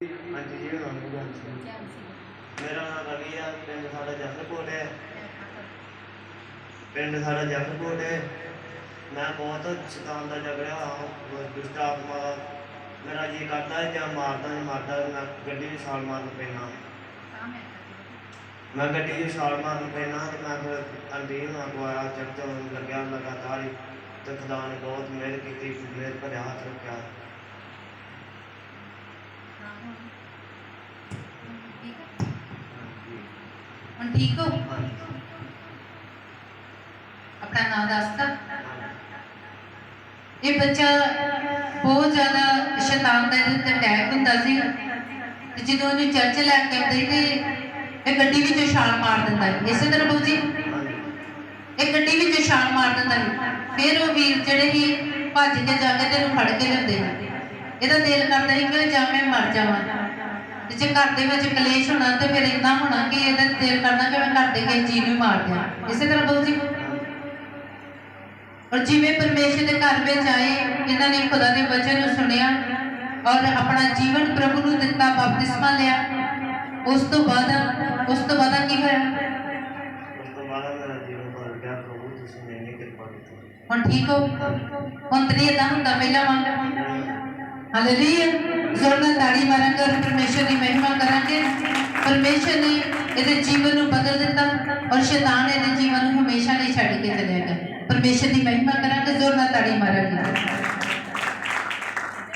ਹਾਂਜੀ ਜੀ ਨਾਮ ਗੁਰਜੰਟ ਸਿੰਘ ਮੇਰਾ ਨਾਮ ਰਵੀ ਆ ਪਿੰਡ ਸਾਡਾ ਜਫਰਕੋਟ ਹੈ। ਪਿੰਡ ਸਾਡਾ ਜਫਰਕੋਟ ਹੈ। ਮੈਂ ਬਹੁਤ ਸ਼ੈਤਾਨ ਦਾ ਝਗੜਿਆ ਹਾਂ ਦੁਸ਼ਟ ਆਤਮਾ ਦਾ। ਮੇਰਾ ਜੀ ਕਰਦਾ ਹੈ ਜਾਂ ਮਾਰਦਾ ਜਾਂ ਮਾਰਦਾ ਮੈਂ ਗੱਡੀ ਦੀ ਛਾਲ ਮਾਰਨ ਪੈਣਾ ਮੈਂ ਗੱਡੀ ਦੀ ਛਾਲ ਮਾਰਨ ਪੈਣਾ ਤੇ ਮੈਂ ਫਿਰ ਅੰਦੀਰ ਨਾ ਗਵਾਇਆ ਚੜ੍ਹ ਲੱਗਿਆ ਲਗਾਤਾਰ ਤੇ ਖੁਦਾ ਨੇ ਬਹੁਤ ਮਿਹਰ ਕੀਤੀ ਮਿਹਰ ਭਰਿਆ ਹੱਥ ਰੱਖਿਆ ਹਾਂਜੀ ਹੁਣ ਠੀਕ ਹੋ? ਆਪਣਾ ਨਾਮ ਦੱਸਦਾ ਇਹ ਬੱਚਾ ਬਹੁਤ ਜ਼ਿਆਦਾ ਸ਼ੈਤਾਨ ਦਾ ਇਹਦੇ ਤੇ ਅਟੈਕ ਹੁੰਦਾ ਸੀ। ਤੇ ਜਦੋਂ ਉਹਨੂੰ ਚਰਚ ਲੈ ਕੇ ਆਉਂਦੇ ਤੇ ਇਹ ਗੱਡੀ ਵਿੱਚੋਂ ਛਾਲ ਮਾਰ ਦਿੰਦਾ ਇਸੇ ਤਰ੍ਹਾਂ ਬਾਊ ਜੀ? ਇਹ ਗੱਡੀ ਵਿੱਚੋਂ ਛਾਲ ਮਾਰ ਦਿੰਦਾ ਸੀ। ਫਿਰ ਉਹ ਵੀਰ ਜਿਹੜੇ ਸੀ, ਭੱਜ ਕੇ ਜਾ ਕੇ ਤੈਨੂੰ ਫੜ ਕੇ ਲਿਆਉਂਦੇ ਇਹਦਾ ਦਿਲ ਕਰਦਾ ਸੀ ਕਿ ਜਾਂ ਮੈਂ ਮਰ ਜਾਵਾਂ। ਤੇ ਜੇ ਘਰ ਦੇ ਵਿੱਚ ਕਲੇਸ਼ ਹੋਣਾ ਤੇ ਫਿਰ ਇਦਾਂ ਹੋਣਾ ਕਿ ਇਹਦਾ ਦਿਲ ਕਰਨਾ ਕਿ ਮੈਂ ਘਰ ਦੇ ਕਿਸੇ ਚੀਜ਼ ਨੂੰ ਮਾਰ ਦਿਆਂ। ਇਸੇ ਤਰ੍ਹਾਂ ਬਾਊ ਜੀ। ਔਰ ਜਿਵੇਂ ਪਰਮੇਸ਼ਰ ਦੇ ਘਰ ਵਿੱਚ ਆਏ ਇਹਨਾਂ ਨੇ ਖੁਦਾ ਦੇ ਵਚਨ ਨੂੰ ਸੁਣਿਆ ਔਰ ਆਪਣਾ ਜੀਵਨ ਪ੍ਰਭੂ ਨੂੰ ਦਿੱਤਾ ਬਪਤਿਸਮਾ ਲਿਆ। ਉਸ ਤੋਂ ਬਾਅਦ ਉਸ ਤੋਂ ਬਾਅਦ ਕੀ ਹੋਇਆ? ਹੁਣ ਠੀਕ ਹੋ? ਹੁਣ ਤੇਰੀ ਇਦਾਂ ਹੁੰਦਾ ਪਹਿਲਾਂ ਵਾਂਗ। ਹਾਲੇਲੂਇਆ ਜ਼ੋਰ ਨਾਲ ਤਾੜੀ ਮਾਰਾਂਗੇ ਪਰਮੇਸ਼ਰ ਪਰਮੇਸ਼ਰ ਨੇ ਇਹਦੇ ਜੀਵਨ ਨੂੰ ਬਦਲ ਦਿੱਤਾ ਔਰ ਸ਼ੈਤਾਨ ਇਹਦੇ ਜੀਵਨ ਨੂੰ ਹਮੇਸ਼ਾ ਲਈ ਛੱਡ ਕੇ ਚਲਿਆ ਗਿਆ ਪਰਮੇਸ਼ਰ ਦੀ ਮਹਿਮਾ ਕਰਾਂਗੇ, ਜ਼ੋਰ ਨਾਲ ਤਾੜੀ ਮਾਰਾਂਗੇ।